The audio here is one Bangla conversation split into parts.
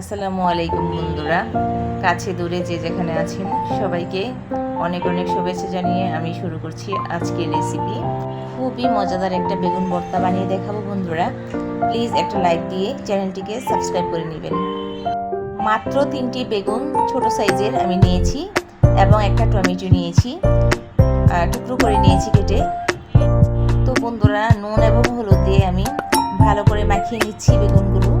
আসসালামু আলাইকুম বন্ধুরা। কাছে দূরে যে যেখানে আছেন, সবাইকে অনেক অনেক শুভেচ্ছা জানিয়ে আমি শুরু করছি আজকের রেসিপি খুবই মজাদার একটা বেগুন ভর্তা বানিয়ে দেখাবো বন্ধুরা। প্লিজ একটা লাইক দিয়ে চ্যানেলটিকে সাবস্ক্রাইব করে নেবেন। মাত্র তিনটি বেগুন ছোট সাইজের আমি নিয়েছি এবং একটা টমেটো নিয়েছি। টুকরো করে নিয়েছি কেটে। তো বন্ধুরা, নুন এবং হলুদ দিয়ে আমি ভালো করে মাখিয়ে নিচ্ছি বেগুনগুলো।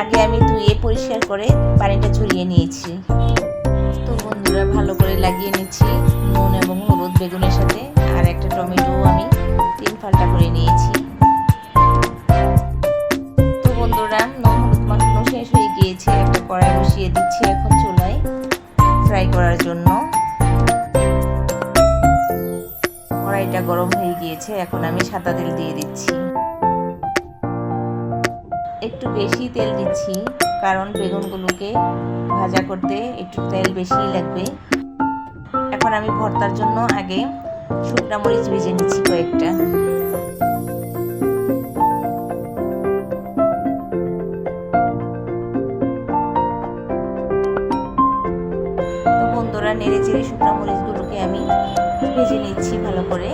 আগে আমি ধুয়ে পরিষ্কার করে পানিটা ঝরিয়ে নিয়েছি। তো বন্ধুরা, ভালো করে লাগিয়ে নিচ্ছি নুন এবং হলুদ বেগুনের সাথে। আর একটা টমেটো আমি তিন ফালটা করে নিয়েছি। তো বন্ধুরা, নুন হলুদ মাখানো শেষ হয়ে গিয়েছে। একটা কড়াই বসিয়ে দিচ্ছি এখন চুলায় ফ্রাই করার জন্য। কড়াইটা গরম হয়ে গিয়েছে। এখন আমি সাদা তেল দিয়ে দিচ্ছি। একটু বেশি তেল দিচ্ছি, কারণ বেগুনগুলোকে ভাজা করতে একটু তেল বেশিই লাগবে। এখন আমি ভর্তার জন্য আগে শুকনা মরিচ ভেজে নিচ্ছি কয়েকটা। নেড়ে চেড়ে শুকনা মরিচগুলোকে আমি ভেজে নিচ্ছি ভালো করে।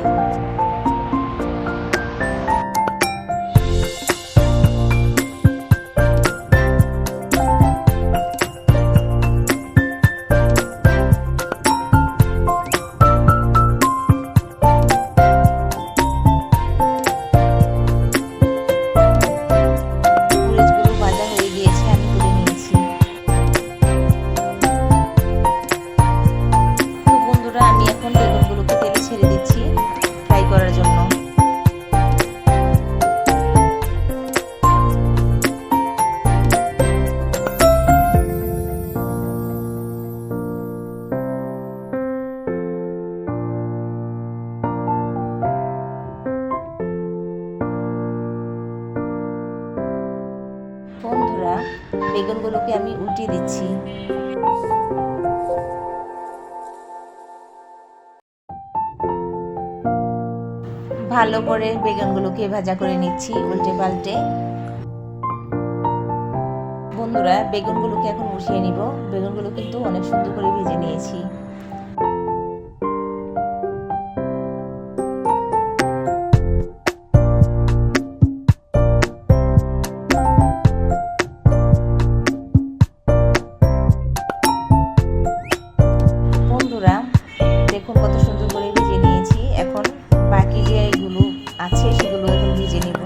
বেগুনগুলোকে আমি উল্টিয়ে দিচ্ছি। ভালো করে বেগুনগুলোকে ভাজা করে নিচ্ছি উল্টে পাল্টে। বন্ধুরা, বেগুনগুলোকে এখন উঠিয়ে নিব। বেগুনগুলো কিন্তু অনেক সুন্দর করে ভেজে নিয়েছি। আছে, সেগুলো এখন ভেজে নেব।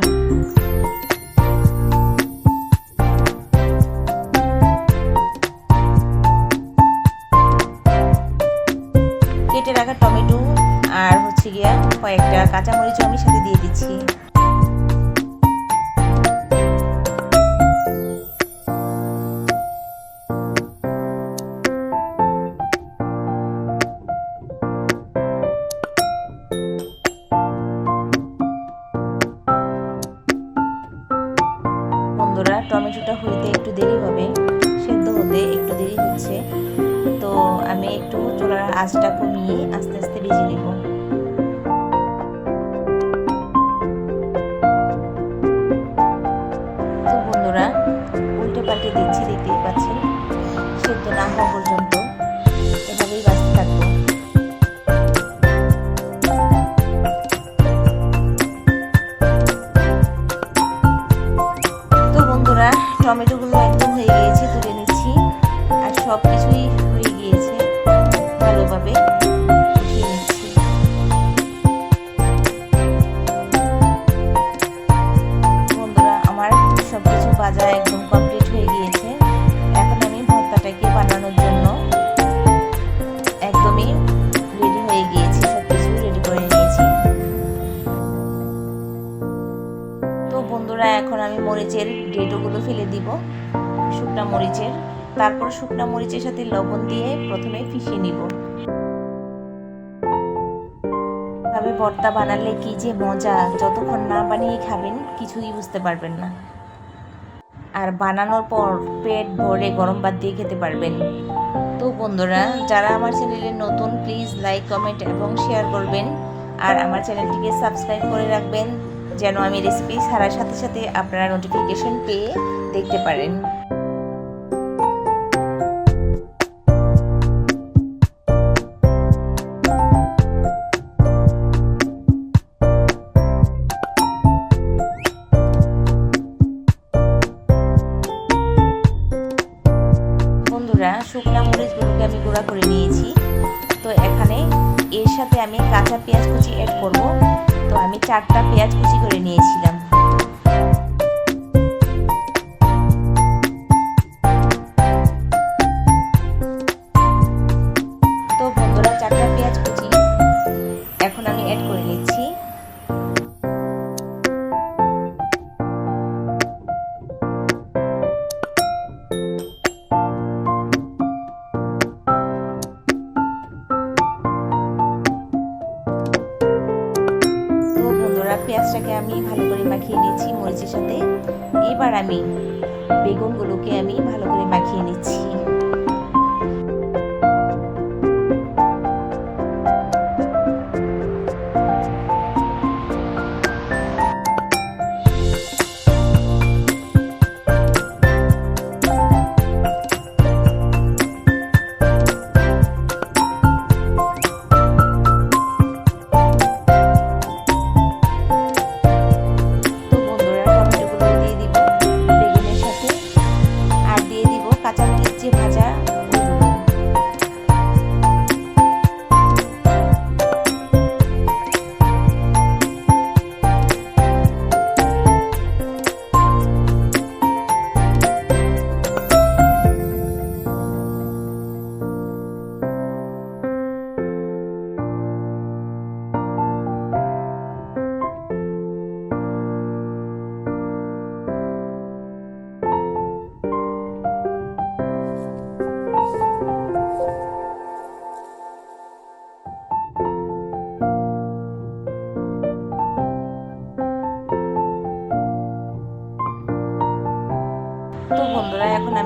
কেটে রাখা টমেটো আর হচ্ছে গিয়া কয়েকটা কাঁচামরিচ আমি সাথে দিয়ে দিচ্ছি। বন্ধুরা টমেটোটা হইতে একটু দেরি হবে, সেদ্ধ হতে একটু দেরি হচ্ছে। তো আমি একটু চুলার আঁচটা কমিয়ে আস্তে আস্তে ভেজে নেব। টমেটোগুলো একদম হয়ে গিয়েছে, তুলে নিচ্ছি। আর সব কিছুই হয়ে গিয়েছে ভালোভাবে বন্ধুরা, আমার সব কিছু ভাজা একদম কমপ্লিট হয়ে ফেলে দিব শুকনা মরিচের। তারপর শুকনা মরিচের সাথে লবণ দিয়ে প্রথমে ফিশিয়ে নিব। তবে ভর্তা বানালে কি যে মজা, যতক্ষণ না বানিয়ে খাবেন কিছুই বুঝতে পারবেন না। আর বানানোর পর পেট ভরে গরম ভাত দিয়ে খেতে পারবেন। তো বন্ধুরা, যারা আমার চ্যানেলে নতুন প্লিজ লাইক কমেন্ট এবং শেয়ার করবেন। আর আমার চ্যানেলটিকে সাবস্ক্রাইব করে রাখবেন। যেন আমি রেসিপি ছাড়ার সাথে সাথে আপনারা নোটিফিকেশন পেয়ে দেখতে পারেন। বন্ধুরা, শুকনা মরিচগুলোকে আমি গুঁড়া করে নিয়েছি। তো এখানে এর সাথে আমি কাঁচা পেঁয়াজ কুচি অ্যাড করব। তো আমি চারটা পেঁয়াজ কুচি করে নিয়েছিলাম। পেঁয়াজটাকে আমি ভালো করে মাখিয়ে নিয়েছি মরিচের সাথে। এবার আমি বেগুনগুলোকে আমি ভালো করে মাখিয়ে নিচ্ছি।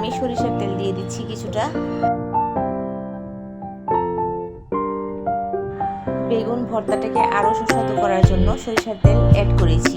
আমি সরিষার তেল দিয়ে দিচ্ছি কিছুটা। বেগুন ভর্তাটাকে আরও সুস্বাদু করার জন্য সরিষার তেল অ্যাড করেছি।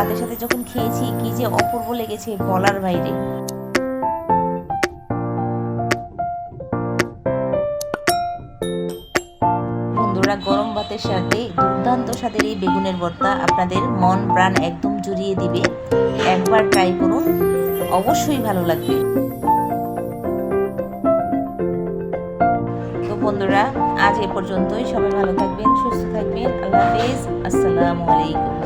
ভাতের সাথে যখন খেয়েছি, কি যে অপূর্ব লেগেছে বলার বাইরে। বন্ধুরা, গরম ভাতের সাথে দুর্দান্ত স্বাদের এই বেগুনের ভর্তা আপনাদের মন, প্রাণ একদম জুড়িয়ে দিবে। একবার ট্রাই করুন, অবশ্যই ভালো লাগবে। তো বন্ধুরা, আজ এ পর্যন্তই। সবাই ভালো থাকবেন, সুস্থ থাকবেন। আল্লাহ হাফেজ। আসসালামু আলাইকুম।